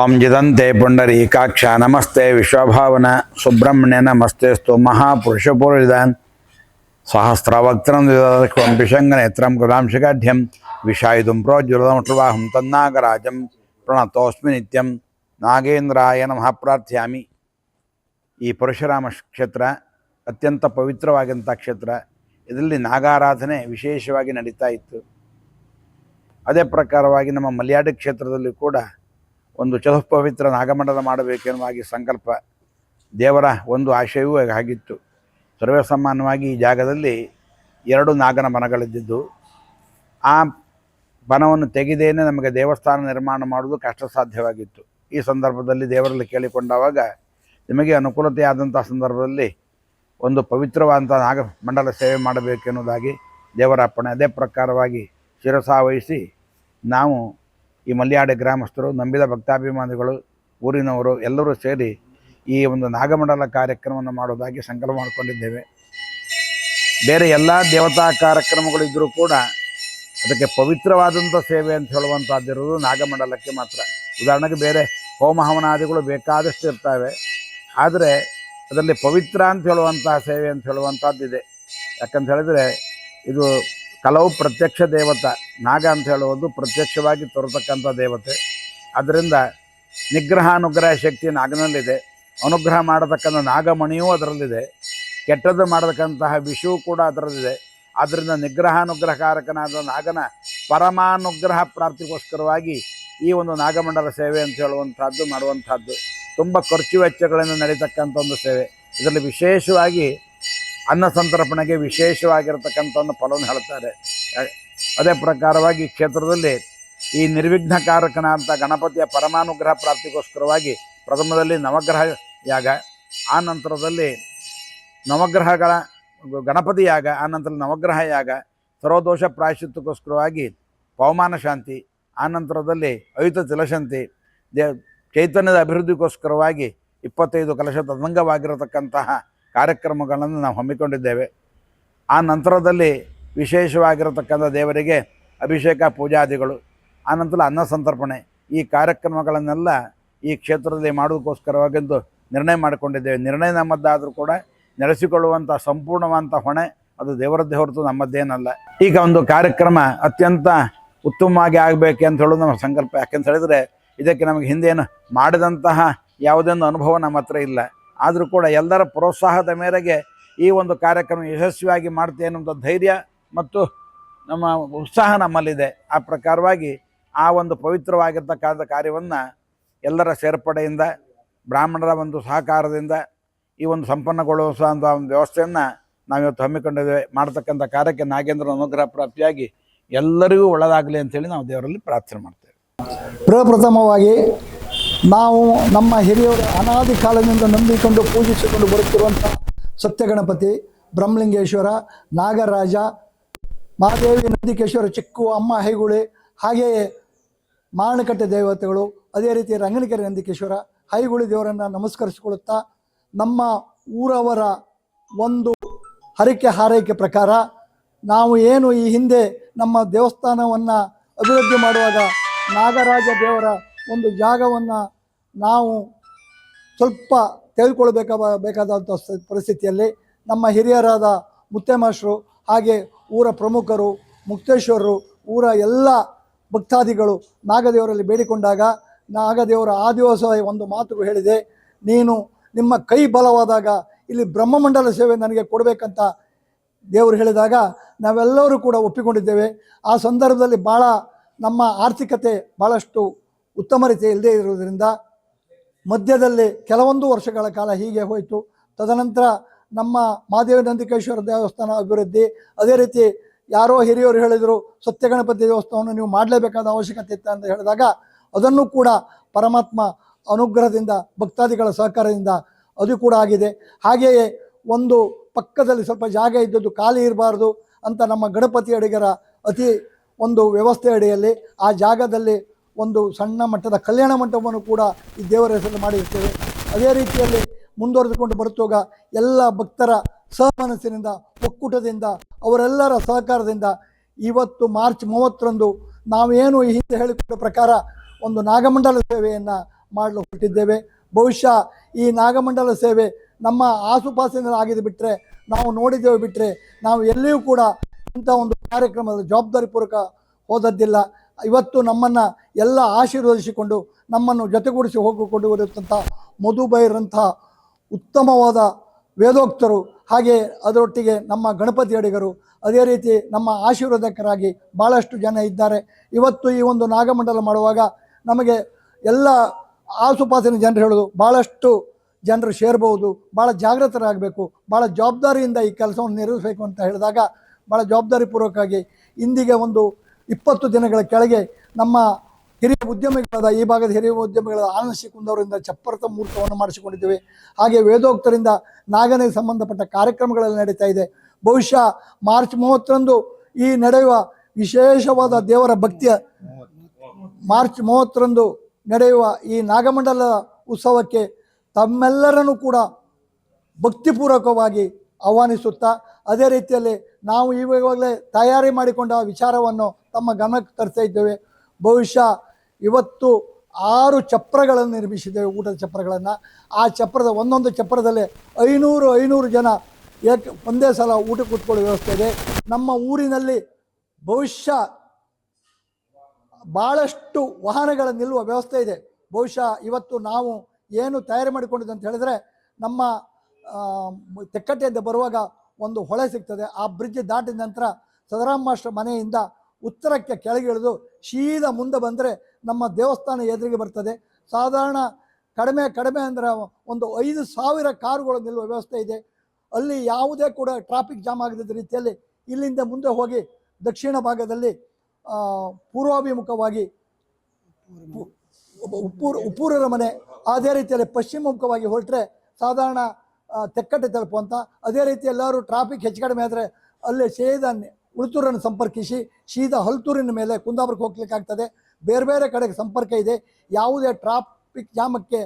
ಓಂ ಜಿದಂತೆ ಪುಂಡರೀಕಾಕ್ಷ, ನಮಸ್ತೆ ವಿಶ್ವಭಾವನ, ಸುಬ್ರಹ್ಮಣ್ಯ ನಮಸ್ತೆಸ್ತು ಮಹಾಪುರುಷಪೂರಿದಾನ್ ಸಹಸ್ರವಕ್ತ್ರಂ ಪಿಶಂಗ ನೇತ್ರಂ ಕೃತಾಂಶಗಾಢ್ಯಂ ವಿಷಾಯುಧಂ ಪ್ರೋಜ್ವಲಮಟ್ರವಾಹಂ ತನ್ನಾಗರಾಜಂ ಪ್ರಣತೋಸ್ಮಿ ನಿತ್ಯಂ, ನಾಗೇಂದ್ರಾಯ ನಮಃ ಪ್ರಾರ್ಥ್ಯಾಮಿ. ಈ ಪರಶುರಾಮ ಕ್ಷೇತ್ರ ಅತ್ಯಂತ ಪವಿತ್ರವಾಗಿಂಥ ಕ್ಷೇತ್ರ. ಇದರಲ್ಲಿ ನಾಗಾರಾಧನೆ ವಿಶೇಷವಾಗಿ ನಡೀತಾ ಇತ್ತು. ಅದೇ ಪ್ರಕಾರವಾಗಿ ನಮ್ಮ ಮಲ್ಯಾಡಿ ಕ್ಷೇತ್ರದಲ್ಲಿ ಕೂಡ ಒಂದು ಚತುಃಪವಿತ್ರ ನಾಗಮಂಡಲ ಮಾಡಬೇಕೆನ್ನುವಾಗಿ ಸಂಕಲ್ಪ ದೇವರ ಒಂದು ಆಶಯವೂ ಆಗಿತ್ತು ಸರ್ವೇಸಾಮಾನ್ಯವಾಗಿ ಈ ಜಾಗದಲ್ಲಿ ಎರಡು ನಾಗನ ಮನಗಳಿದ್ದಿದ್ದು, ಆ ಬನವನ್ನು ತೆಗೆದೇನೆ ನಮಗೆ ದೇವಸ್ಥಾನ ನಿರ್ಮಾಣ ಮಾಡುವುದು ಕಷ್ಟ ಸಾಧ್ಯವಾಗಿತ್ತು ಈ ಸಂದರ್ಭದಲ್ಲಿ ದೇವರಲ್ಲಿ ಕೇಳಿಕೊಂಡಾಗ ನಿಮಗೆ ಅನುಕೂಲತೆ ಆದಂಥ ಸಂದರ್ಭದಲ್ಲಿ ಒಂದು ಪವಿತ್ರವಾದಂಥ ನಾಗಮಂಡಲ ಸೇವೆ ಮಾಡಬೇಕೆನ್ನುವುದಾಗಿ ದೇವರ ಅಪ್ಪಣೆ ಅದೇ ಪ್ರಕಾರವಾಗಿ ಶಿರಸಾವಹಿಸಿ ನಾವು ಈ ಮಲ್ಯಾಡ ಗ್ರಾಮಸ್ಥರು, ನಂಬಿದ ಭಕ್ತಾಭಿಮಾನಿಗಳು, ಊರಿನವರು ಎಲ್ಲರೂ ಸೇರಿ ಈ ಒಂದು ನಾಗಮಂಡಲ ಕಾರ್ಯಕ್ರಮವನ್ನು ಮಾಡೋದಾಗಿ ಸಂಕಲ್ಪ ಮಾಡಿಕೊಂಡಿದ್ದೇವೆ. ಬೇರೆ ಎಲ್ಲ ದೇವತಾ ಕಾರ್ಯಕ್ರಮಗಳಿದ್ದರೂ ಕೂಡ ಅದಕ್ಕೆ ಪವಿತ್ರವಾದಂಥ ಸೇವೆ ಅಂತ ಹೇಳುವಂಥದ್ದಿರೋದು ನಾಗಮಂಡಲಕ್ಕೆ ಮಾತ್ರ. ಉದಾಹರಣೆಗೆ ಬೇರೆ ಹೋಮ ಹವನಾದಿಗಳು ಬೇಕಾದಷ್ಟು ಇರ್ತವೆ. ಆದರೆ ಅದರಲ್ಲಿ ಪವಿತ್ರ ಅಂತ ಹೇಳುವಂತಹ ಸೇವೆ ಅಂತ ಹೇಳುವಂಥದ್ದಿದೆ. ಯಾಕಂತ ಹೇಳಿದರೆ ಇದು ಕಲವು ಪ್ರತ್ಯಕ್ಷ ದೇವತ. ನಾಗ ಅಂತ ಹೇಳುವುದು ಪ್ರತ್ಯಕ್ಷವಾಗಿ ತೋರತಕ್ಕಂಥ ದೇವತೆ. ಅದರಿಂದ ನಿಗ್ರಹ ಅನುಗ್ರಹ ಶಕ್ತಿ ನಾಗನಲ್ಲಿದೆ. ಅನುಗ್ರಹ ಮಾಡತಕ್ಕಂಥ ನಾಗಮಣಿಯೂ ಅದರಲ್ಲಿದೆ. ಕೆಟ್ಟದ್ದು ಮಾಡತಕ್ಕಂತಹ ವಿಷವೂ ಕೂಡ ಅದರಲ್ಲಿದೆ. ಆದ್ದರಿಂದ ನಿಗ್ರಹಾನುಗ್ರಹಕಾರಕನಾದ ನಾಗನ ಪರಮಾನುಗ್ರಹ ಪ್ರಾಪ್ತಿಗೋಸ್ಕರವಾಗಿ ಈ ಒಂದು ನಾಗಮಂಡಲ ಸೇವೆ ಅಂತ ಹೇಳುವಂಥದ್ದು, ಮಾಡುವಂಥದ್ದು. ತುಂಬ ಖರ್ಚು ವೆಚ್ಚಗಳನ್ನು ನಡೀತಕ್ಕಂಥ ಒಂದು ಸೇವೆ. ಇದರಲ್ಲಿ ವಿಶೇಷವಾಗಿ ಅನ್ನ ಸಂತರ್ಪಣೆಗೆ ವಿಶೇಷವಾಗಿರತಕ್ಕಂಥ ಒಂದು ಫಲವನ್ನು ಹೇಳ್ತಾರೆ. ಅದೇ ಪ್ರಕಾರವಾಗಿ ಕ್ಷೇತ್ರದಲ್ಲಿ ಈ ನಿರ್ವಿಘ್ನಕಾರಕನಾದಂಥ ಗಣಪತಿಯ ಪರಮಾನುಗ್ರಹ ಪ್ರಾಪ್ತಿಗೋಸ್ಕರವಾಗಿ ಪ್ರಥಮದಲ್ಲಿ ನವಗ್ರಹ ಯಾಗ ಆ ನಂತರದಲ್ಲಿ ನವಗ್ರಹಗಳ ಗಣಪತಿ ಯಾಗ ಆ ನಂತರ ನವಗ್ರಹ ಯಾಗ ಸರ್ವದೋಷ ಪ್ರಾಯಶ್ಚಿತ್ತಕ್ಕೋಸ್ಕರವಾಗಿ ಪವಮಾನ ಶಾಂತಿ, ಆ ನಂತರದಲ್ಲಿ ಅಯುತ ತಿಲಶಂತಿ, ದೇ ಚೈತನ್ಯದ ಅಭಿವೃದ್ಧಿಗೋಸ್ಕರವಾಗಿ ಇಪ್ಪತ್ತೈದು ಕಲಶ ತದಂಗವಾಗಿರತಕ್ಕಂತಹ ಕಾರ್ಯಕ್ರಮಗಳನ್ನು ನಾವು ಹಮ್ಮಿಕೊಂಡಿದ್ದೇವೆ. ಆ ನಂತರದಲ್ಲಿ ವಿಶೇಷವಾಗಿರತಕ್ಕಂಥ ದೇವರಿಗೆ ಅಭಿಷೇಕ ಪೂಜಾದಿಗಳು, ಆನಂತರ ಅನ್ನ ಸಂತರ್ಪಣೆ, ಈ ಕಾರ್ಯಕ್ರಮಗಳನ್ನೆಲ್ಲ ಈ ಕ್ಷೇತ್ರದಲ್ಲಿ ಮಾಡೋದಕ್ಕೋಸ್ಕರವಾಗೆಂದು ನಿರ್ಣಯ ಮಾಡಿಕೊಂಡಿದ್ದೇವೆ. ನಿರ್ಣಯ ನಮ್ಮದ್ದಾದರೂ ಕೂಡ ನಡೆಸಿಕೊಳ್ಳುವಂಥ ಸಂಪೂರ್ಣವಾದಂಥ ಹೊಣೆ ಅದು ದೇವರದ್ದೇ ಹೊರತು ನಮ್ಮದ್ದೇನಲ್ಲ. ಈಗ ಒಂದು ಕಾರ್ಯಕ್ರಮ ಅತ್ಯಂತ ಉತ್ತಮವಾಗಿ ಆಗಬೇಕು ಅಂತ ಹೇಳೋದು ನಮ್ಮ ಸಂಕಲ್ಪ. ಯಾಕೆಂತ ಹೇಳಿದರೆ ಇದಕ್ಕೆ ನಮಗೆ ಹಿಂದೇನು ಮಾಡಿದಂತಹ ಯಾವುದೊಂದು ಅನುಭವ ನಮ್ಮ ಹತ್ರ ಇಲ್ಲ. ಆದರೂ ಕೂಡ ಎಲ್ಲರ ಪ್ರೋತ್ಸಾಹದ ಮೇರೆಗೆ ಈ ಒಂದು ಕಾರ್ಯಕ್ರಮ ಯಶಸ್ವಿಯಾಗಿ ಮಾಡ್ತೇನೆ ಅನ್ನುವಂಥ ಧೈರ್ಯ ಮತ್ತು ನಮ್ಮ ಉತ್ಸಾಹ ನಮ್ಮಲ್ಲಿದೆ. ಆ ಪ್ರಕಾರವಾಗಿ ಆ ಒಂದು ಪವಿತ್ರವಾಗಿರ್ತಕ್ಕಂಥ ಕಾರ್ಯವನ್ನು ಎಲ್ಲರ ಸೇರ್ಪಡೆಯಿಂದ, ಬ್ರಾಹ್ಮಣರ ಒಂದು ಸಹಕಾರದಿಂದ, ಈ ಒಂದು ಸಂಪನ್ನಗೊಳಿಸುವಂಥ ಒಂದು ವ್ಯವಸ್ಥೆಯನ್ನು ನಾವಿವತ್ತು ಹಮ್ಮಿಕೊಂಡಿದ್ದೇವೆ. ಮಾಡ್ತಕ್ಕಂಥ ಕಾರ್ಯಕ್ಕೆ ನಾಗೇಂದ್ರ ಅನುಗ್ರಹ ಪ್ರಾಪ್ತಿಯಾಗಿ ಎಲ್ಲರಿಗೂ ಒಳ್ಳೆಯದಾಗಲಿ ಅಂತೇಳಿ ನಾವು ದೇವರಲ್ಲಿ ಪ್ರಾರ್ಥನೆ ಮಾಡ್ತೇವೆ. ಪ್ರಪ್ರಥಮವಾಗಿ ನಾವು ನಮ್ಮ ಹಿರಿಯರು ಅನಾದಿ ಕಾಲದಿಂದ ನಂಬಿಕೊಂಡು ಪೂಜಿಸಿಕೊಂಡು ಬರುತ್ತಿರುವಂಥ ಸತ್ಯಗಣಪತಿ, ಬ್ರಹ್ಮಲಿಂಗೇಶ್ವರ, ನಾಗರಾಜ ಮಹಾದೇವಿ ನಂದಿಕೇಶ್ವರ ಚಿಕ್ಕು ಅಮ್ಮ ಹೈಗುಳಿ, ಹಾಗೆಯೇ ಮಾರಣಕಟ್ಟೆ ದೇವತೆಗಳು, ಅದೇ ರೀತಿ ರಂಗನಕೆರೆ ನಂದಿಕೇಶ್ವರ ಹೈಗುಳಿ ದೇವರನ್ನು ನಮಸ್ಕರಿಸಿಕೊಳ್ಳುತ್ತಾ ನಮ್ಮ ಊರವರ ಒಂದು ಹರಕೆ ಹಾರೈಕೆ ಪ್ರಕಾರ ನಾವು ಏನು ಈ ಹಿಂದೆ ನಮ್ಮ ದೇವಸ್ಥಾನವನ್ನು ಅಭಿವೃದ್ಧಿ ಮಾಡುವಾಗ ನಾಗರಾಜ ದೇವರ ಒಂದು ಜಾಗವನ್ನು ನಾವು ಸ್ವಲ್ಪ ತೆಗೆದುಕೊಳ್ಬೇಕ ಬೇಕಾದಂಥ ಸ- ಪರಿಸ್ಥಿತಿಯಲ್ಲಿ ನಮ್ಮ ಹಿರಿಯರಾದ ಮುತ್ತೆಮಾಸ್ಟ್ರು ಹಾಗೆ ಊರ ಪ್ರಮುಖರು, ಮುಕ್ತೇಶ್ವರರು, ಊರ ಎಲ್ಲ ಭಕ್ತಾದಿಗಳು ನಾಗದೇವರಲ್ಲಿ ಬೇಡಿಕೊಂಡಾಗ ನಾಗದೇವರ ಆ ದಿವಸ ಒಂದು ಮಾತು ಹೇಳಿದೆ. ನೀನು ನಿಮ್ಮ ಕೈ ಬಲವಾದಾಗ ಇಲ್ಲಿ ಬ್ರಹ್ಮಮಂಡಲ ಸೇವೆ ನನಗೆ ಕೊಡಬೇಕಂತ ದೇವರು ಹೇಳಿದಾಗ ನಾವೆಲ್ಲರೂ ಕೂಡ ಒಪ್ಪಿಕೊಂಡಿದ್ದೇವೆ. ಆ ಸಂದರ್ಭದಲ್ಲಿ ಭಾಳ ನಮ್ಮ ಆರ್ಥಿಕತೆ ಭಾಳಷ್ಟು ಉತ್ತಮ ರೀತಿ ಇಲ್ಲದೆ ಇರುವುದರಿಂದ ಮಧ್ಯದಲ್ಲಿ ಕೆಲವೊಂದು ವರ್ಷಗಳ ಕಾಲ ಹೀಗೆ ಹೋಯಿತು. ತದನಂತರ ನಮ್ಮ ಮಹಾದೇವ ನಂದಿಕೇಶ್ವರ ದೇವಸ್ಥಾನ ಅಭಿವೃದ್ಧಿ, ಅದೇ ರೀತಿ ಯಾರೋ ಹಿರಿಯವರು ಹೇಳಿದರು ಸತ್ಯಗಣಪತಿ ದೇವಸ್ಥಾನವನ್ನು ನೀವು ಮಾಡಲೇಬೇಕಾದ ಅವಶ್ಯಕತೆ ಇತ್ತು ಅಂತ ಹೇಳಿದಾಗ ಅದನ್ನು ಕೂಡ ಪರಮಾತ್ಮ ಅನುಗ್ರಹದಿಂದ, ಭಕ್ತಾದಿಗಳ ಸಹಕಾರದಿಂದ ಅದು ಕೂಡ ಆಗಿದೆ. ಹಾಗೆಯೇ ಒಂದು ಪಕ್ಕದಲ್ಲಿ ಸ್ವಲ್ಪ ಜಾಗ ಇದ್ದದ್ದು ಖಾಲಿ ಇರಬಾರ್ದು ಅಂತ ನಮ್ಮ ಗಣಪತಿ ಅಡಿಗರ ಅತಿ ಒಂದು ವ್ಯವಸ್ಥೆ ಅಡಿಯಲ್ಲಿ ಆ ಜಾಗದಲ್ಲಿ ಒಂದು ಸಣ್ಣ ಮಟ್ಟದ ಕಲ್ಯಾಣ ಮಂಟಪವನ್ನು ಕೂಡ ಈ ದೇವರ ಹೆಸರಲ್ಲಿ ಮಾಡಿರ್ತೇವೆ ಅದೇ ರೀತಿಯಲ್ಲಿ ಮುಂದುವರೆದುಕೊಂಡು ಬರುತ್ತೋಗ ಎಲ್ಲ ಭಕ್ತರ ಸಹಮನಸ್ಸಿನಿಂದ, ಒಕ್ಕೂಟದಿಂದ, ಅವರೆಲ್ಲರ ಸಹಕಾರದಿಂದ ಇವತ್ತು ಮಾರ್ಚ್ ಮೂವತ್ತರಂದು ನಾವೇನು ಈ ಹಿಂದೆ ಹೇಳಿಕೊಂಡ ಪ್ರಕಾರ ಒಂದು ನಾಗಮಂಡಲ ಸೇವೆಯನ್ನು ಮಾಡಲು ಹೊರಟಿದ್ದೇವೆ. ಬಹುಶಃ ಈ ನಾಗಮಂಡಲ ಸೇವೆ ನಮ್ಮ ಆಸುಪಾಸಿನಲ್ಲಿ ಆಗಿದೆ ಬಿಟ್ಟರೆ ನಾವು ನೋಡಿದ್ದೇವೆ ಬಿಟ್ಟರೆ ನಾವು ಎಲ್ಲಿಯೂ ಕೂಡ ಇಂಥ ಒಂದು ಕಾರ್ಯಕ್ರಮದ ಜವಾಬ್ದಾರಿ ಪೂರ್ವಕ ಹೋದದ್ದಿಲ್ಲ. ಇವತ್ತು ನಮ್ಮನ್ನು ಎಲ್ಲ ಆಶೀರ್ವದಿಸಿಕೊಂಡು ನಮ್ಮನ್ನು ಜೊತೆಗೂಡಿಸಿ ಹೋಗಿಕೊಂಡು ಮಧುಬೈರಂಥ ಉತ್ತಮವಾದ ವೇದೋಕ್ತರು ಹಾಗೆ ಅದರೊಟ್ಟಿಗೆ ನಮ್ಮ ಗಣಪತಿ ಅಡಿಗರು ಅದೇ ರೀತಿ ನಮ್ಮ ಆಶೀರ್ವಾದಕರಾಗಿ ಭಾಳಷ್ಟು ಜನ ಇದ್ದಾರೆ. ಇವತ್ತು ಈ ಒಂದು ನಾಗಮಂಡಲ ಮಾಡುವಾಗ ನಮಗೆ ಎಲ್ಲ ಆಸುಪಾಸಿನ ಜನರು ಹೇಳೋದು ಭಾಳಷ್ಟು ಜನರು ಸೇರ್ಬೋದು ಭಾಳ ಜಾಗೃತರಾಗಬೇಕು ಭಾಳ ಜವಾಬ್ದಾರಿಯಿಂದ ಈ ಕೆಲಸವನ್ನು ನಿರ್ವಹಿಸಬೇಕು ಅಂತ ಹೇಳಿದಾಗ ಭಾಳ ಜವಾಬ್ದಾರಿಪೂರ್ವಕವಾಗಿ ಇಂದಿಗೆ ಒಂದು ಇಪ್ಪತ್ತು ದಿನಗಳ ಕೆಳಗೆ ನಮ್ಮ ಹಿರಿಯ ಉದ್ಯಮಿಗಳಾದ, ಈ ಭಾಗದ ಹಿರಿಯ ಉದ್ಯಮಿಗಳಾದ ಆನಂದ ಶಿಕುಂದವರಿಂದ ಚಪ್ಪರತ ಮುಹೂರ್ತವನ್ನು ಮಾಡಿಸಿಕೊಂಡಿದ್ದೇವೆ. ಹಾಗೆ ವೇದೋಕ್ತರಿಂದ ನಾಗನಿಗೆ ಸಂಬಂಧಪಟ್ಟ ಕಾರ್ಯಕ್ರಮಗಳಲ್ಲಿ ನಡೀತಾ ಇದೆ. ಬಹುಶಃ ಮಾರ್ಚ್ ಮೂವತ್ತರಂದು ಈ ನಡೆಯುವ ವಿಶೇಷವಾದ ದೇವರ ಭಕ್ತಿಯ ಮಾರ್ಚ್ ಮೂವತ್ತರಂದು ನಡೆಯುವ ಈ ನಾಗಮಂಡಲ ಉತ್ಸವಕ್ಕೆ ತಮ್ಮೆಲ್ಲರನ್ನು ಕೂಡ ಭಕ್ತಿಪೂರ್ವಕವಾಗಿ ಆಹ್ವಾನಿಸುತ್ತಾ, ಅದೇ ರೀತಿಯಲ್ಲಿ ನಾವು ಇವಾಗಲೇ ತಯಾರಿ ಮಾಡಿಕೊಂಡ ವಿಚಾರವನ್ನು ತಮ್ಮ ಗಮನಕ್ಕೆ ತರ್ತಾ ಇದ್ದೇವೆ. ಬಹುಶಃ ಇವತ್ತು ಆರು ಚಪ್ರಗಳನ್ನು ನಿರ್ಮಿಸಿದ್ದೇವೆ, ಊಟದ ಚಪ್ರಗಳನ್ನು. ಆ ಚಪ್ರದ ಒಂದೊಂದು ಚಪ್ರದಲ್ಲಿ ಐನೂರು ಐನೂರು ಜನ ಏಕೆ ಒಂದೇ ಸಲ ಊಟ ಕೂತ್ಕೊಳ್ಳೋ ವ್ಯವಸ್ಥೆ ಇದೆ. ನಮ್ಮ ಊರಿನಲ್ಲಿ ಬಹುಶಃ ಭಾಳಷ್ಟು ವಾಹನಗಳ ನಿಲ್ಲುವ ವ್ಯವಸ್ಥೆ ಇದೆ. ಬಹುಶಃ ಇವತ್ತು ನಾವು ಏನು ತಯಾರಿ ಮಾಡಿಕೊಂಡಿದ್ದು ಅಂತ ಹೇಳಿದ್ರೆ, ನಮ್ಮ ತೆಕ್ಕಟ್ಟೆಯಿಂದ ಬರುವಾಗ ಒಂದು ಹೊಳೆ ಸಿಗ್ತದೆ. ಆ ಬ್ರಿಡ್ಜ್ ದಾಟಿದ ನಂತರ ಸದರಾಮ್ ಮಾಸ್ಟರ್ ಮನೆಯಿಂದ ಉತ್ತರಕ್ಕೆ ಕೆಳಗೆ ಇಳಿದು ಸೀದಾ ಮುಂದೆ ಬಂದರೆ ನಮ್ಮ ದೇವಸ್ಥಾನ ಎದುರಿಗೆ ಬರ್ತದೆ. ಸಾಧಾರಣ ಕಡಿಮೆ ಕಡಿಮೆ ಅಂದರೆ ಒಂದು ಐದು ಸಾವಿರ ಕಾರುಗಳು ನಿಲ್ಲುವ ವ್ಯವಸ್ಥೆ ಇದೆ. ಅಲ್ಲಿ ಯಾವುದೇ ಕೂಡ ಟ್ರಾಫಿಕ್ ಜಾಮ್ ಆಗದ ರೀತಿಯಲ್ಲಿ ಇಲ್ಲಿಂದ ಮುಂದೆ ಹೋಗಿ ದಕ್ಷಿಣ ಭಾಗದಲ್ಲಿ ಪೂರ್ವಾಭಿಮುಖವಾಗಿ ಉಪ್ಪೂರು ಉಪ್ಪೂರರ ಮನೆ ಅದೇ ರೀತಿಯಲ್ಲಿ ಪಶ್ಚಿಮಮುಖವಾಗಿ ಹೊರಟ್ರೆ ಸಾಧಾರಣ ತೆಕ್ಕಟ್ಟೆ ತಲುಪುವಂಥ ಅದೇ ರೀತಿ ಎಲ್ಲರೂ ಟ್ರಾಫಿಕ್ ಹೆಚ್ಚು ಕಡಿಮೆ ಆದರೆ ಅಲ್ಲಿ ಸೀದಾ ಉಳುತೂರನ್ನು ಸಂಪರ್ಕಿಸಿ ಸೀದಾ ಹಲ್ತೂರಿನ ಮೇಲೆ ಕುಂದಾಪುರಕ್ಕೆ ಹೋಗ್ಲಿಕ್ಕೆ ಆಗ್ತದೆ ಬೇರೆ ಬೇರೆ ಕಡೆಗೆ ಸಂಪರ್ಕ ಇದೆ. ಯಾವುದೇ ಟ್ರಾಫಿಕ್ ಜಾಮಕ್ಕೆ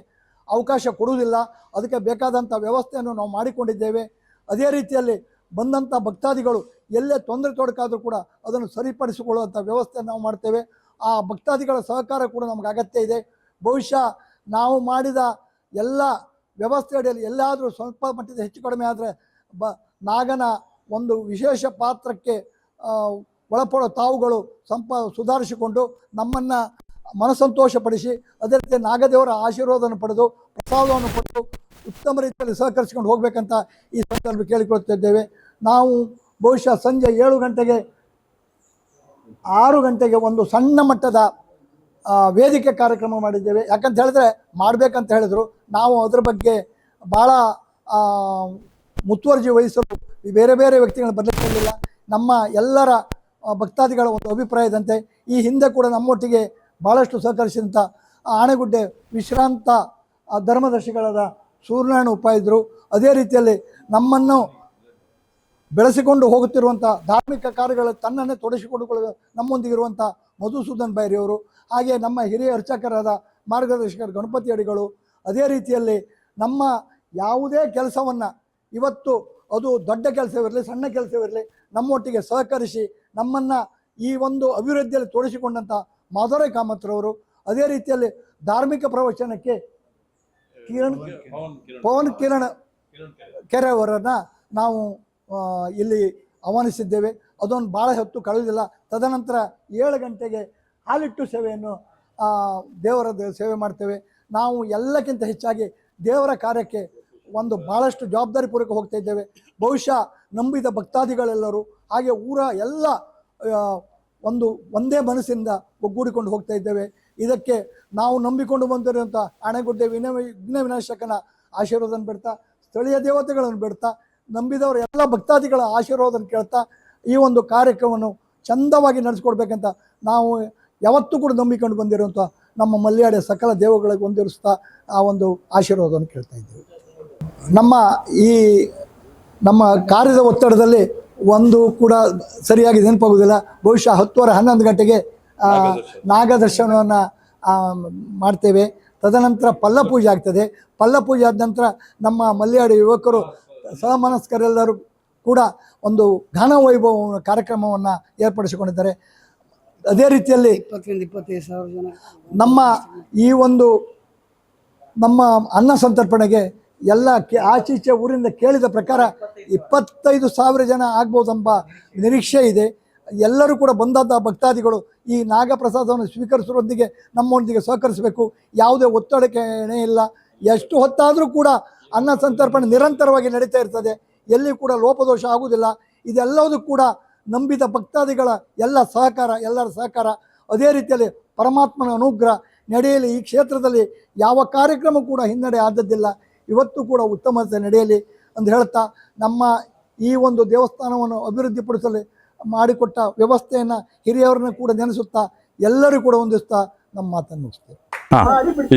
ಅವಕಾಶ ಕೊಡುವುದಿಲ್ಲ. ಅದಕ್ಕೆ ಬೇಕಾದಂಥ ವ್ಯವಸ್ಥೆಯನ್ನು ನಾವು ಮಾಡಿಕೊಂಡಿದ್ದೇವೆ. ಅದೇ ರೀತಿಯಲ್ಲಿ ಬಂದಂಥ ಭಕ್ತಾದಿಗಳು ಎಲ್ಲೇ ತೊಂದರೆ ತೊಡಕಾದರೂ ಕೂಡ ಅದನ್ನು ಸರಿಪಡಿಸಿಕೊಳ್ಳುವಂಥ ವ್ಯವಸ್ಥೆ ನಾವು ಮಾಡ್ತೇವೆ. ಆ ಭಕ್ತಾದಿಗಳ ಸಹಕಾರ ಕೂಡ ನಮಗೆ ಅಗತ್ಯ ಇದೆ. ಬಹುಶಃ ನಾವು ಮಾಡಿದ ಎಲ್ಲ ವ್ಯವಸ್ಥೆ ಅಡಿಯಲ್ಲಿ ಎಲ್ಲಾದರೂ ಸ್ವಲ್ಪ ಮಟ್ಟದ ಹೆಚ್ಚು ಕಡಿಮೆ ಆದರೆ ಬ ನಾಗನ ಒಂದು ವಿಶೇಷ ಪಾತ್ರಕ್ಕೆ ಒಳಪಡೋ ತಾವುಗಳು ಸಂಪ ಸುಧಾರಿಸಿಕೊಂಡು ನಮ್ಮನ್ನು ಮನಸಂತೋಷಪಡಿಸಿ, ಅದೇ ರೀತಿ ನಾಗದೇವರ ಆಶೀರ್ವಾದವನ್ನು ಪಡೆದು, ಪ್ರಸಾದವನ್ನು ಪಡೆದು ಉತ್ತಮ ರೀತಿಯಲ್ಲಿ ಸಹಕರಿಸಿಕೊಂಡು ಹೋಗಬೇಕಂತ ಈ ಸಂದರ್ಭ ಕೇಳಿಕೊಳ್ತಿದ್ದೇವೆ ನಾವು ಬಹುಶಃ ಸಂಜೆ ಏಳು ಗಂಟೆಗೆ, ಆರು ಗಂಟೆಗೆ ಒಂದು ಸಣ್ಣ ಮಟ್ಟದ ವೇದಿಕೆ ಕಾರ್ಯಕ್ರಮ ಮಾಡಿದ್ದೇವೆ. ಯಾಕಂತ ಹೇಳಿದ್ರೆ ಮಾಡಬೇಕಂತ ಹೇಳಿದರು. ನಾವು ಅದ್ರ ಬಗ್ಗೆ ಭಾಳ ಮುತುವರ್ಜಿ ವಹಿಸಲು ಬೇರೆ ಬೇರೆ ವ್ಯಕ್ತಿಗಳು ಬರಲಿಕ್ಕಿರಲಿಲ್ಲ ನಮ್ಮ ಎಲ್ಲರ ಭಕ್ತಾದಿಗಳ ಒಂದು ಅಭಿಪ್ರಾಯದಂತೆ ಈ ಹಿಂದೆ ಕೂಡ ನಮ್ಮೊಟ್ಟಿಗೆ ಭಾಳಷ್ಟು ಸಹಕರಿಸಿದಂಥ ಆಣೆಗುಡ್ಡೆ ವಿಶ್ರಾಂತ ಧರ್ಮದರ್ಶಿಗಳಾದ ಸೂರ್ಯನಾರಾಯಣ ಉಪಾಯಿದ್ರು ಅದೇ ರೀತಿಯಲ್ಲಿ ನಮ್ಮನ್ನು ಬೆಳೆಸಿಕೊಂಡು ಹೋಗುತ್ತಿರುವಂಥ ಧಾರ್ಮಿಕ ಕಾರ್ಯಗಳ ತನ್ನನ್ನೇ ತೊಡಗಿಸಿಕೊಂಡುಕೊಳ್ಳುವ ನಮ್ಮೊಂದಿಗಿರುವಂಥ ಮಧುಸೂದನ್ ಬೈರಿಯವರು ಹಾಗೆ ನಮ್ಮ ಹಿರಿಯ ಅರ್ಚಕರಾದ ಮಾರ್ಗದರ್ಶಕರು ಗಣಪತಿ ಅಡಿಗಳು, ಅದೇ ರೀತಿಯಲ್ಲಿ ನಮ್ಮ ಯಾವುದೇ ಕೆಲಸವನ್ನು ಇವತ್ತು ಅದು ದೊಡ್ಡ ಕೆಲಸವಿರಲಿ ಸಣ್ಣ ಕೆಲಸವಿರಲಿ ನಮ್ಮೊಟ್ಟಿಗೆ ಸಹಕರಿಸಿ ನಮ್ಮನ್ನು ಈ ಒಂದು ಅಭಿವೃದ್ಧಿಯಲ್ಲಿ ತೋರಿಸಿಕೊಂಡಂಥ ಮಾಧುರೈ ಕಾಮತ್ರವರು ಅದೇ ರೀತಿಯಲ್ಲಿ ಧಾರ್ಮಿಕ ಪ್ರವಚನಕ್ಕೆ ಕಿರಣ್ ಪವನ್ ಕಿರಣ್ ಕೆರೆ ಅವರನ್ನು ನಾವು ಇಲ್ಲಿ ಆಹ್ವಾನಿಸಿದ್ದೇವೆ. ಅದೊಂದು ಭಾಳ ಹೊತ್ತು ಕಳೆದಿಲ್ಲ. ತದನಂತರ ಏಳು ಗಂಟೆಗೆ ಹಾಲಿಟ್ಟು ಸೇವೆಯನ್ನು ದೇವರ ಸೇವೆ ಮಾಡ್ತೇವೆ. ನಾವು ಎಲ್ಲಕ್ಕಿಂತ ಹೆಚ್ಚಾಗಿ ದೇವರ ಕಾರ್ಯಕ್ಕೆ ಒಂದು ಭಾಳಷ್ಟು ಜವಾಬ್ದಾರಿಪೂರ್ವಕ ಹೋಗ್ತಾ ಇದ್ದೇವೆ. ಬಹುಶಃ ನಂಬಿದ ಭಕ್ತಾದಿಗಳೆಲ್ಲರೂ ಹಾಗೆ ಊರ ಎಲ್ಲ ಒಂದು ಒಂದೇ ಮನಸ್ಸಿಂದ ಒಗ್ಗೂಡಿಕೊಂಡು ಹೋಗ್ತಾ ಇದ್ದೇವೆ. ಇದಕ್ಕೆ ನಾವು ನಂಬಿಕೊಂಡು ಬಂದಿರುವಂಥ ಅಣೆಗುಡ್ಡೆ ವಿನ, ವಿಘ್ನ ವಿನಾಶಕನ ಆಶೀರ್ವಾದನ ಬಿಡ್ತಾ, ಸ್ಥಳೀಯ ದೇವತೆಗಳನ್ನು ಬಿಡ್ತಾ, ನಂಬಿದವರು ಎಲ್ಲ ಭಕ್ತಾದಿಗಳ ಆಶೀರ್ವಾದನ ಕೇಳ್ತಾ ಈ ಒಂದು ಕಾರ್ಯಕ್ರಮವನ್ನು ಚಂದವಾಗಿ ನಡೆಸ್ಕೊಡ್ಬೇಕಂತ ನಾವು ಯಾವತ್ತೂ ಕೂಡ ನಂಬಿಕೊಂಡು ಬಂದಿರುವಂಥ ನಮ್ಮ ಮಲ್ಯಾಡಿಯ ಸಕಲ ದೇವಗಳಿಗೆ ಹೊಂದಿರಿಸ್ತಾ ಆ ಒಂದು ಆಶೀರ್ವಾದವನ್ನು ಕೇಳ್ತಾ ಇದ್ದೇವೆ. ನಮ್ಮ ಈ ನಮ್ಮ ಕಾರ್ಯದ ಒತ್ತಡದಲ್ಲಿ ಒಂದು ಕೂಡ ಸರಿಯಾಗಿ ನೆನಪಾಗುವುದಿಲ್ಲ. ಬಹುಶಃ ಹತ್ತುವರೆ ಹನ್ನೊಂದು ಗಂಟೆಗೆ ನಾಗದರ್ಶನವನ್ನು ಮಾಡ್ತೇವೆ. ತದನಂತರ ಪಲ್ಲ ಪೂಜೆ ಆಗ್ತದೆ. ಪಲ್ಲ ಪೂಜೆ ಆದ ನಂತರ ನಮ್ಮ ಮಲ್ಯಾಡಿ ಯುವಕರು ಸಹಮನಸ್ಕರೆಲ್ಲರೂ ಕೂಡ ಒಂದು ಘನ ವೈಭವ ಕಾರ್ಯಕ್ರಮವನ್ನು ಏರ್ಪಡಿಸಿಕೊಂಡಿದ್ದಾರೆ. ಅದೇ ರೀತಿಯಲ್ಲಿ ಇಪ್ಪತ್ತರಿಂದ ಇಪ್ಪತ್ತೈದು ಸಾವಿರ ಜನ. ನಮ್ಮ ಈ ಒಂದು ನಮ್ಮ ಅನ್ನ ಸಂತರ್ಪಣೆಗೆ ಎಲ್ಲ ಕೆ, ಆಚೀಚೆ ಊರಿಂದ ಕೇಳಿದ ಪ್ರಕಾರ ಇಪ್ಪತ್ತೈದು ಸಾವಿರ ಜನ ಆಗ್ಬೋದೆಂಬ ನಿರೀಕ್ಷೆ ಇದೆ. ಎಲ್ಲರೂ ಕೂಡ ಬಂದಾದ ಭಕ್ತಾದಿಗಳು ಈ ನಾಗಪ್ರಸಾದವನ್ನು ಸ್ವೀಕರಿಸೋದೊಂದಿಗೆ ನಮ್ಮೊಂದಿಗೆ ಸಹಕರಿಸಬೇಕು. ಯಾವುದೇ ಒತ್ತಡಕ್ಕೆ ಇಲ್ಲ. ಎಷ್ಟು ಹೊತ್ತಾದರೂ ಕೂಡ ಅನ್ನ ಸಂತರ್ಪಣೆ ನಿರಂತರವಾಗಿ ನಡೀತಾ ಇರ್ತದೆ. ಎಲ್ಲಿ ಕೂಡ ಲೋಪದೋಷ ಆಗುವುದಿಲ್ಲ. ಇದೆಲ್ಲವೂ ಕೂಡ ನಂಬಿದ ಭಕ್ತಾದಿಗಳ ಎಲ್ಲ ಸಹಕಾರ, ಎಲ್ಲರ ಸಹಕಾರ. ಅದೇ ರೀತಿಯಲ್ಲಿ ಪರಮಾತ್ಮನ ಅನುಗ್ರಹ ನಡೆಯಲಿ. ಈ ಕ್ಷೇತ್ರದಲ್ಲಿ ಯಾವ ಕಾರ್ಯಕ್ರಮ ಕೂಡ ಹಿನ್ನಡೆ ಆದದ್ದಿಲ್ಲ. ಇವತ್ತು ಕೂಡ ಉತ್ತಮತೆ ನಡೆಯಲಿ ಅಂತ ಹೇಳ್ತಾ ನಮ್ಮ ಈ ಒಂದು ದೇವಸ್ಥಾನವನ್ನು ಅಭಿವೃದ್ಧಿಪಡಿಸಲು ಮಾಡಿಕೊಟ್ಟ ವ್ಯವಸ್ಥೆಯನ್ನು ಹಿರಿಯವ್ರನ್ನ ಕೂಡ ನೆನೆಸುತ್ತಾ ಎಲ್ಲರೂ ಕೂಡ ಹೊಂದಿಸ್ತಾ ನಮ್ಮ ಮಾತನ್ನು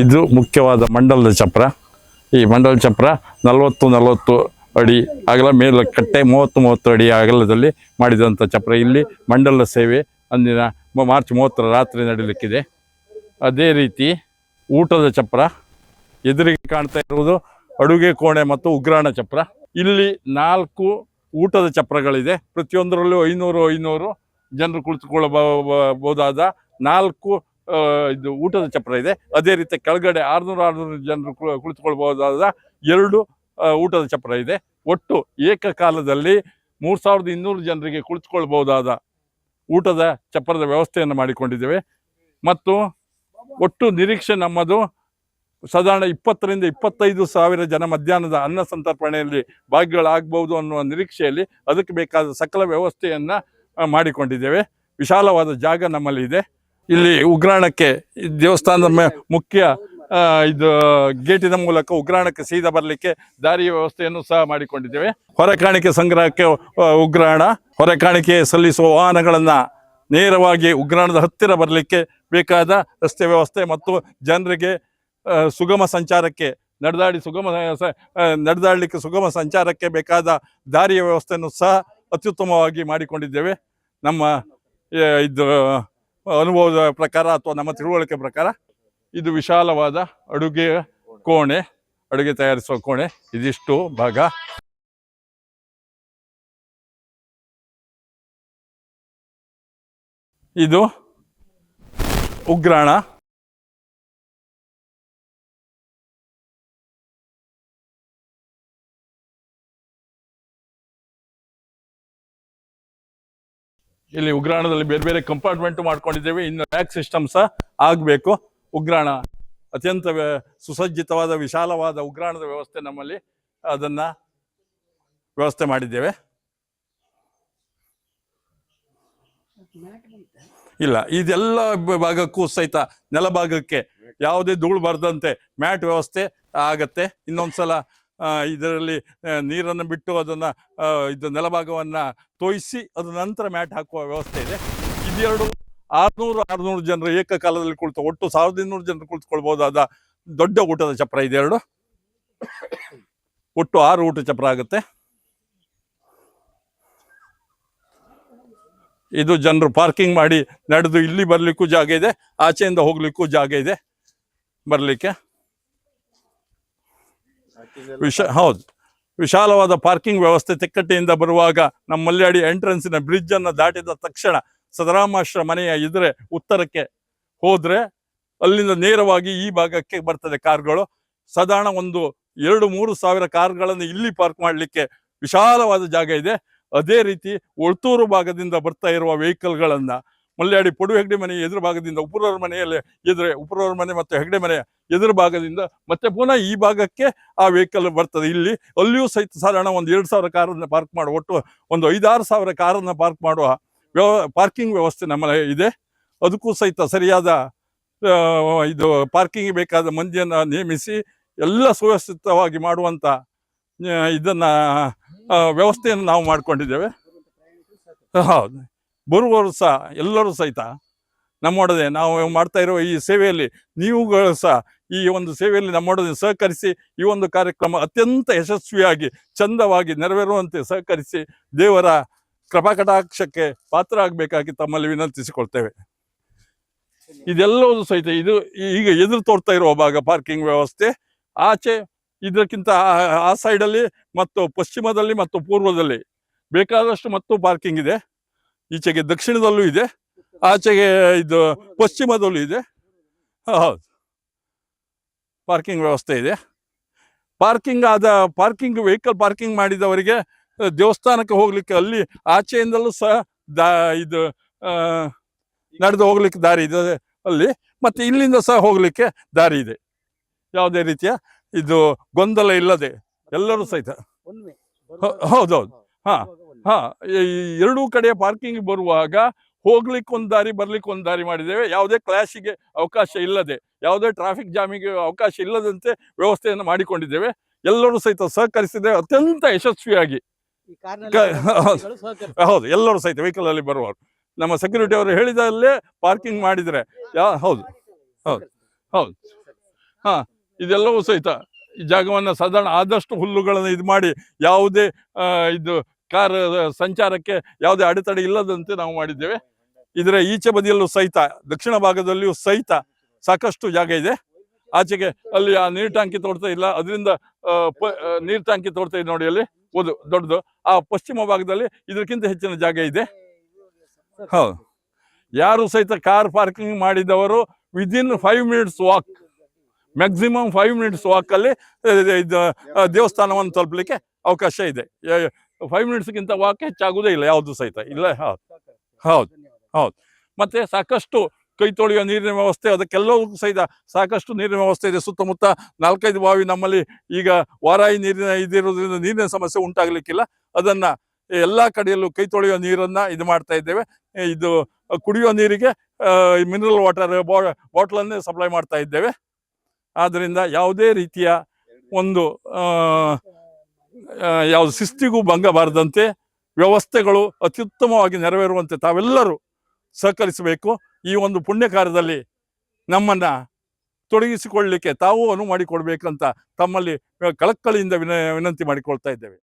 ಇದು ಮುಖ್ಯವಾದ ಮಂಡಲದ ಚಪ್ರ. ಈ ಮಂಡಲ ಚಪ್ರ ನಲವತ್ತು ನಲವತ್ತು ಅಡಿ ಅಗಲ ಮೇಲೆ ಕಟ್ಟೆ ಮೂವತ್ತು ಮೂವತ್ತು ಅಡಿ ಅಗಲದಲ್ಲಿ ಮಾಡಿದಂಥ ಚಪ್ರ. ಇಲ್ಲಿ ಮಂಡಲ ಸೇವೆ ಅಂದಿನ ಮಾರ್ಚ್ ಮೂವತ್ತರ ರಾತ್ರಿ ನಡೀಲಿಕ್ಕಿದೆ. ಅದೇ ರೀತಿ ಊಟದ ಚಪ್ರ ಎದುರಿಗೆ ಕಾಣ್ತಾ ಇರುವುದು ಅಡುಗೆ ಕೋಣೆ ಮತ್ತು ಉಗ್ರಾಣ ಚಪ್ರ. ಇಲ್ಲಿ ನಾಲ್ಕು ಊಟದ ಚಪ್ರಗಳಿದೆ. ಪ್ರತಿಯೊಂದರಲ್ಲೂ ಐನೂರು ಐನೂರು ಜನರು ಕುಳಿತುಕೊಳ್ಳಬಹುದಾದ ನಾಲ್ಕು ಇದು ಊಟದ ಚಪ್ರ ಇದೆ. ಅದೇ ರೀತಿ ಕೆಳಗಡೆ ಆರುನೂರು ಆರುನೂರು ಜನರು ಕುಳಿತುಕೊಳ್ಳಬಹುದಾದ ಎರಡು ಊಟದ ಚಪ್ರ ಇದೆ. ಒಟ್ಟು ಏಕಕಾಲದಲ್ಲಿ ಮೂರು ಸಾವಿರದ ಇನ್ನೂರು ಜನರಿಗೆ ಕುಳಿತುಕೊಳ್ಳಬಹುದಾದ ಊಟದ ಚಪ್ರದ ವ್ಯವಸ್ಥೆಯನ್ನು ಮಾಡಿಕೊಂಡಿದ್ದೇವೆ. ಮತ್ತು ಒಟ್ಟು ನಿರೀಕ್ಷೆ ನಮ್ಮದು ಸಾಧಾರಣ ಇಪ್ಪತ್ತರಿಂದ ಇಪ್ಪತ್ತೈದು ಸಾವಿರ ಜನ ಮಧ್ಯಾಹ್ನದ ಅನ್ನ ಸಂತರ್ಪಣೆಯಲ್ಲಿ ಭಾಗಿಗಳಾಗಬಹುದು ಅನ್ನುವ ನಿರೀಕ್ಷೆಯಲ್ಲಿ ಅದಕ್ಕೆ ಬೇಕಾದ ಸಕಲ ವ್ಯವಸ್ಥೆಯನ್ನು ಮಾಡಿಕೊಂಡಿದ್ದೇವೆ. ವಿಶಾಲವಾದ ಜಾಗ ನಮ್ಮಲ್ಲಿ ಇದೆ. ಇಲ್ಲಿ ಉಗ್ರಾಣಕ್ಕೆ ದೇವಸ್ಥಾನದ ಮುಖ್ಯ ಇದು, ಗೇಟಿನ ಮೂಲಕ ಉಗ್ರಾಣಕ್ಕೆ ಸೀದಾ ಬರಲಿಕ್ಕೆ ದಾರಿಯ ವ್ಯವಸ್ಥೆಯನ್ನು ಸಹ ಮಾಡಿಕೊಂಡಿದ್ದೇವೆ. ಹೊರಕಾಣಿಕೆ ಸಂಗ್ರಹಕ್ಕೆ ಉಗ್ರಾಣ ಉಗ್ರಾಣ, ಹೊರಕಾಣಿಕೆ ಸಲ್ಲಿಸುವ ವಾಹನಗಳನ್ನು ನೇರವಾಗಿ ಉಗ್ರಾಣದ ಹತ್ತಿರ ಬರಲಿಕ್ಕೆ ಬೇಕಾದ ರಸ್ತೆ ವ್ಯವಸ್ಥೆ ಮತ್ತು ಜನರಿಗೆ ಸುಗಮ ಸಂಚಾರಕ್ಕೆ ನಡೆದಾಡಿ ಸುಗಮ ನಡೆದಾಡಲಿಕ್ಕೆ ಸುಗಮ ಸಂಚಾರಕ್ಕೆ ಬೇಕಾದ ದಾರಿಯ ವ್ಯವಸ್ಥೆಯನ್ನು ಸಹ ಅತ್ಯುತ್ತಮವಾಗಿ ಮಾಡಿಕೊಂಡಿದ್ದೇವೆ. ನಮ್ಮ ಇದು, ಅನುಭವದ ಪ್ರಕಾರ ಅಥವಾ ನಮ್ಮ ತಿಳುವಳಿಕೆ ಪ್ರಕಾರ ಇದು ವಿಶಾಲವಾದ ಅಡುಗೆ ಕೋಣೆ, ಅಡುಗೆ ತಯಾರಿಸುವ ಕೋಣೆ. ಇದಿಷ್ಟು ಭಾಗ. ಇದು ಉಗ್ರಾಣ. ಇಲ್ಲಿ ಉಗ್ರಾಣದಲ್ಲಿ ಬೇರೆ ಬೇರೆ ಕಂಪಾರ್ಟ್ಮೆಂಟ್ ಮಾಡ್ಕೊಂಡಿದ್ದೇವೆ. ಇನ್ನು ರ್ಯಾಕ್ ಸಿಸ್ಟಮ್ ಸಹ ಆಗಬೇಕು. ಉಗ್ರಾಣ ಅತ್ಯಂತ ಸುಸಜ್ಜಿತವಾದ, ವಿಶಾಲವಾದ ಉಗ್ರಾಣದ ವ್ಯವಸ್ಥೆ ನಮ್ಮಲ್ಲಿ ಅದನ್ನ ವ್ಯವಸ್ಥೆ ಮಾಡಿದ್ದೇವೆ. ಇಲ್ಲ, ಇದೆಲ್ಲ ಭಾಗಕ್ಕೂ ಸಹಿತ ನೆಲಭಾಗಕ್ಕೆ ಯಾವುದೇ ಧೂಳು ಬರದಂತೆ ಮ್ಯಾಟ್ ವ್ಯವಸ್ಥೆ ಆಗತ್ತೆ. ಇನ್ನೊಂದ್ಸಲ ಇದರಲ್ಲಿ ನೀರನ್ನು ಬಿಟ್ಟು ಅದನ್ನ ಇದು ನೆಲಭಾಗವನ್ನ ತೋಯಿಸಿ ಅದ ನಂತರ ಮ್ಯಾಟ್ ಹಾಕುವ ವ್ಯವಸ್ಥೆ ಇದೆ. ಇದೆರಡು ಆರುನೂರು ಆರುನೂರು ಜನರು ಏಕಕಾಲದಲ್ಲಿ ಕುಳಿತು, ಒಟ್ಟು ಸಾವಿರದ ಇನ್ನೂರು ಜನರು ಕುಳಿತುಕೊಳ್ಬೋದಾದ ದೊಡ್ಡ ಊಟದ ಚಪ್ರ ಇದೆರಡು? ಒಟ್ಟು ಆರು ಊಟ ಚಪ್ರ ಆಗುತ್ತೆ. ಇದು ಜನರು ಪಾರ್ಕಿಂಗ್ ಮಾಡಿ ನಡೆದು ಇಲ್ಲಿ ಬರಲಿಕ್ಕೂ ಜಾಗ ಇದೆ, ಆಚೆಯಿಂದ ಹೋಗ್ಲಿಕ್ಕೂ ಜಾಗ ಇದೆ, ಬರ್ಲಿಕ್ಕೆ. ವಿಶ ಹೌದು. ವಿಶಾಲವಾದ ಪಾರ್ಕಿಂಗ್ ವ್ಯವಸ್ಥೆ ತಿಕ್ಕಟ್ಟೆಯಿಂದ ಬರುವಾಗ ನಮ್ಮ ಮಲ್ಯಾಡಿ ಎಂಟ್ರೆನ್ಸಿನ ಬ್ರಿಡ್ಜ್ ಅನ್ನು ದಾಟಿದ ತಕ್ಷಣ ಸದರಾಮಾಶ್ರ ಮನೆಯ ಎದುರೆ ಉತ್ತರಕ್ಕೆ ಹೋದ್ರೆ ಅಲ್ಲಿಂದ ನೇರವಾಗಿ ಈ ಭಾಗಕ್ಕೆ ಬರ್ತದೆ ಕಾರ್ಗಳು. ಸಾಧಾರಣ ಒಂದು ಎರಡು ಮೂರು ಸಾವಿರ ಕಾರ್ಗಳನ್ನು ಇಲ್ಲಿ ಪಾರ್ಕ್ ಮಾಡಲಿಕ್ಕೆ ವಿಶಾಲವಾದ ಜಾಗ ಇದೆ. ಅದೇ ರೀತಿ ಒಳ್ತೂರು ಭಾಗದಿಂದ ಬರ್ತಾ ಇರುವ ವೆಹಿಕಲ್ಗಳನ್ನ ಮಲ್ಯಾಡಿ ಪೊಡು ಹೆಗ್ಡೆ ಮನೆ ಎದುರು ಭಾಗದಿಂದ ಉಪುರವ್ರ ಮನೆಯಲ್ಲಿ ಎದುರು, ಉಪುರವ್ರ ಮನೆ ಮತ್ತು ಹೆಗ್ಡೆ ಮನೆ ಎದುರು ಭಾಗದಿಂದ ಮತ್ತೆ ಪುನಃ ಈ ಭಾಗಕ್ಕೆ ಆ ವೆಹಿಕಲ್ ಬರ್ತದೆ. ಇಲ್ಲಿ ಅಲ್ಲಿಯೂ ಸಹಿತ ಸಾಧಾರಣ ಒಂದು ಎರಡು ಸಾವಿರ ಕಾರನ್ನು ಪಾರ್ಕ್ ಮಾಡುವ, ಒಟ್ಟು ಒಂದು ಐದಾರು ಸಾವಿರ ಕಾರನ್ನು ಪಾರ್ಕ್ ಮಾಡುವ ವ್ಯವ ಪಾರ್ಕಿಂಗ್ ವ್ಯವಸ್ಥೆ ನಮ್ಮಲ್ಲಿ ಇದೆ. ಅದಕ್ಕೂ ಸಹಿತ ಸರಿಯಾದ ಇದು ಪಾರ್ಕಿಂಗ್ ಬೇಕಾದ ಮಂದಿಯನ್ನು ನೇಮಿಸಿ ಎಲ್ಲ ಸುವ್ಯವಸ್ಥಿತವಾಗಿ ಮಾಡುವಂಥ ಇದನ್ನ ವ್ಯವಸ್ಥೆಯನ್ನು ನಾವು ಮಾಡಿಕೊಂಡಿದ್ದೇವೆ. ಹೌದು. ಬರುವವರು ಸಹ, ಎಲ್ಲರೂ ಸಹಿತ ನಮ್ಮೊಡನೆ ನಾವು ಮಾಡ್ತಾ ಇರುವ ಈ ಸೇವೆಯಲ್ಲಿ ನೀವುಗಳು ಸಹ ಈ ಒಂದು ಸೇವೆಯಲ್ಲಿ ನಮ್ಮೊಡನೆ ಸಹಕರಿಸಿ ಈ ಒಂದು ಕಾರ್ಯಕ್ರಮ ಅತ್ಯಂತ ಯಶಸ್ವಿಯಾಗಿ, ಚಂದವಾಗಿ ನೆರವೇರುವಂತೆ ಸಹಕರಿಸಿ ದೇವರ ಕೃಪಾಕಟಾಕ್ಷಕ್ಕೆ ಪಾತ್ರ ಆಗಬೇಕಾಗಿ ತಮ್ಮಲ್ಲಿ ವಿನಂತಿಸಿಕೊಳ್ತೇವೆ. ಇದೆಲ್ಲವೂ ಸಹಿತ ಇದು ಈಗ ಎದುರು ತೋರ್ತಾ ಇರುವ ಭಾಗ ಪಾರ್ಕಿಂಗ್ ವ್ಯವಸ್ಥೆ. ಆಚೆ ಇದಕ್ಕಿಂತ ಆ- ಆ ಸೈಡಲ್ಲಿ ಮತ್ತು ಪಶ್ಚಿಮದಲ್ಲಿ ಮತ್ತು ಪೂರ್ವದಲ್ಲಿ ಬೇಕಾದಷ್ಟು ಮತ್ತು ಪಾರ್ಕಿಂಗ್ ಇದೆ. ಈಚೆಗೆ ದಕ್ಷಿಣದಲ್ಲೂ ಇದೆ ಆಚೆಗೆ ಇದು ಪಶ್ಚಿಮದಲ್ಲೂ ಇದೆ. ಹೌದು. ಪಾರ್ಕಿಂಗ್ ವ್ಯವಸ್ಥೆ ಇದೆ. ಪಾರ್ಕಿಂಗ್ ಆದ ಪಾರ್ಕಿಂಗ್ ವೆಹಿಕಲ್ ಪಾರ್ಕಿಂಗ್ ಮಾಡಿದವರಿಗೆ ದೇವಸ್ಥಾನಕ್ಕೆ ಹೋಗ್ಲಿಕ್ಕೆ ಅಲ್ಲಿ ಆಚೆಯಿಂದಲೂ ಸಹ ದಾ ಇದು ನಡೆದು ಹೋಗ್ಲಿಕ್ಕೆ ದಾರಿ ಇದೆ ಅಲ್ಲಿ ಮತ್ತೆ ಇಲ್ಲಿಂದ ಸಹ ಹೋಗ್ಲಿಕ್ಕೆ ದಾರಿ ಇದೆ. ಯಾವುದೇ ರೀತಿಯ ಇದು ಗೊಂದಲ ಇಲ್ಲದೆ ಎಲ್ಲರೂ ಸಹಿತ. ಹೌದೌದು. ಹಾ. ಹಾ ಎರಡೂ ಕಡೆ ಪಾರ್ಕಿಂಗ್ ಬರುವಾಗ ಹೋಗ್ಲಿಕ್ಕೆ ಒಂದು ದಾರಿ ಬರ್ಲಿಕ್ಕೆ ಒಂದು ದಾರಿ ಮಾಡಿದ್ದೇವೆ. ಯಾವುದೇ ಕ್ಲಾಶಿಗೆ ಅವಕಾಶ ಇಲ್ಲದೆ ಯಾವುದೇ ಟ್ರಾಫಿಕ್ ಜಾಮಿಗೆ ಅವಕಾಶ ಇಲ್ಲದಂತೆ ವ್ಯವಸ್ಥೆಯನ್ನು ಮಾಡಿಕೊಂಡಿದ್ದೇವೆ. ಎಲ್ಲರೂ ಸಹಿತ ಸಹಕರಿಸಿದ್ದೇವೆ ಅತ್ಯಂತ ಯಶಸ್ವಿಯಾಗಿ. ಹೌದು. ಎಲ್ಲರೂ ಸಹಿತ ವೆಹಿಕಲ್ ಅಲ್ಲಿ ಬರುವವರು. ನಮ್ಮ ಸೆಕ್ಯೂರಿಟಿ ಅವರು ಹೇಳಿದಲ್ಲೇ ಪಾರ್ಕಿಂಗ್ ಮಾಡಿದ್ರೆ. ಯಾ ಹೌದು. ಹೌದು. ಹೌದು. ಹಾ ಇದೆಲ್ಲವೂ ಸಹಿತ ಈ ಜಾಗವನ್ನು ಸಾಧಾರಣ ಆದಷ್ಟು ಹುಲ್ಲುಗಳನ್ನು ಇದು ಮಾಡಿ ಯಾವುದೇ ಇದು ಕಾರ್ ಸಂಚಾರಕ್ಕೆ ಯಾವುದೇ ಅಡೆತಡೆ ಇಲ್ಲದಂತೆ ನಾವು ಮಾಡಿದ್ದೇವೆ. ಇದರ ಈಚೆ ಬದಿಯಲ್ಲೂ ಸಹಿತ, ದಕ್ಷಿಣ ಭಾಗದಲ್ಲಿಯೂ ಸಹಿತ ಸಾಕಷ್ಟು ಜಾಗ ಇದೆ. ಆಚೆಗೆ ಅಲ್ಲಿ ಆ ನೀರು ಟ್ಯಾಂಕಿ ತೋಡ್ತಾ ಇಲ್ಲ. ಅದರಿಂದ ನೀರು ಟ್ಯಾಂಕಿ ತೋಡ್ತಾ ಇದೆ ನೋಡಿ ಅಲ್ಲಿ. ಒಂದು ದೊಡ್ಡದು. ಆ ಪಶ್ಚಿಮ ಭಾಗದಲ್ಲಿ ಇದಕ್ಕಿಂತ ಹೆಚ್ಚಿನ ಜಾಗ ಇದೆ. ಹೌದು. ಯಾರು ಸಹಿತ ಕಾರ್ ಪಾರ್ಕಿಂಗ್ ಮಾಡಿದವರು within five minutes walk maximum five minutes ವಾಕಲ್ಲಿ ದೇವಸ್ಥಾನವನ್ನು ತಲುಪಲಿಕ್ಕೆ ಅವಕಾಶ ಇದೆ. ಫೈವ್ ಮಿನಿಟ್ಸ್ಗಿಂತ ವಾಕ್ ಹೆಚ್ಚಾಗುವುದೇ ಇಲ್ಲ ಯಾವುದು ಸಹಿತ. ಇಲ್ಲ ಹೌದು. ಹೌದು ಹೌದು. ಮತ್ತೆ ಸಾಕಷ್ಟು ಕೈ ತೊಳೆಯುವ ನೀರಿನ ವ್ಯವಸ್ಥೆ ಅದಕ್ಕೆಲ್ಲವೂ ಸಹಿತ ಸಾಕಷ್ಟು ನೀರಿನ ವ್ಯವಸ್ಥೆ ಇದೆ. ಸುತ್ತಮುತ್ತ ನಾಲ್ಕೈದು ಬಾವಿ ನಮ್ಮಲ್ಲಿ ಈಗ ವಾರಾಯಿ ನೀರಿನ ಇದಿರೋದ್ರಿಂದ ನೀರಿನ ಸಮಸ್ಯೆ ಉಂಟಾಗಲಿಕ್ಕಿಲ್ಲ. ಅದನ್ನ ಎಲ್ಲಾ ಕಡೆಯಲ್ಲೂ ಕೈ ತೊಳೆಯುವ ನೀರನ್ನ ಇದು ಮಾಡ್ತಾ ಇದ್ದೇವೆ. ಇದು ಕುಡಿಯುವ ನೀರಿಗೆ ಮಿನರಲ್ ವಾಟರ್ ಬಾಟ್ಲನ್ನೇ ಸಪ್ಲೈ ಮಾಡ್ತಾ ಇದ್ದೇವೆ. ಆದ್ದರಿಂದ ಯಾವುದೇ ರೀತಿಯ ಒಂದು ಯಾವುದು ಶಿಸ್ತಿಗೂ ಭಂಗ ಬಾರದಂತೆ ವ್ಯವಸ್ಥೆಗಳು ಅತ್ಯುತ್ತಮವಾಗಿ ನೆರವೇರುವಂತೆ ತಾವೆಲ್ಲರೂ ಸಹಕರಿಸಬೇಕು. ಈ ಒಂದು ಪುಣ್ಯ ಕಾರ್ಯದಲ್ಲಿ ನಮ್ಮನ್ನು ತೊಡಗಿಸಿಕೊಳ್ಳಲಿಕ್ಕೆ ತಾವು ಅನುವು ಮಾಡಿಕೊಡ್ಬೇಕಂತ ತಮ್ಮಲ್ಲಿ ಕಳಕ್ಕಳಿಯಿಂದ ವಿನ, ವಿನಂತಿ ಮಾಡಿಕೊಳ್ತಾ ಇದ್ದೇವೆ.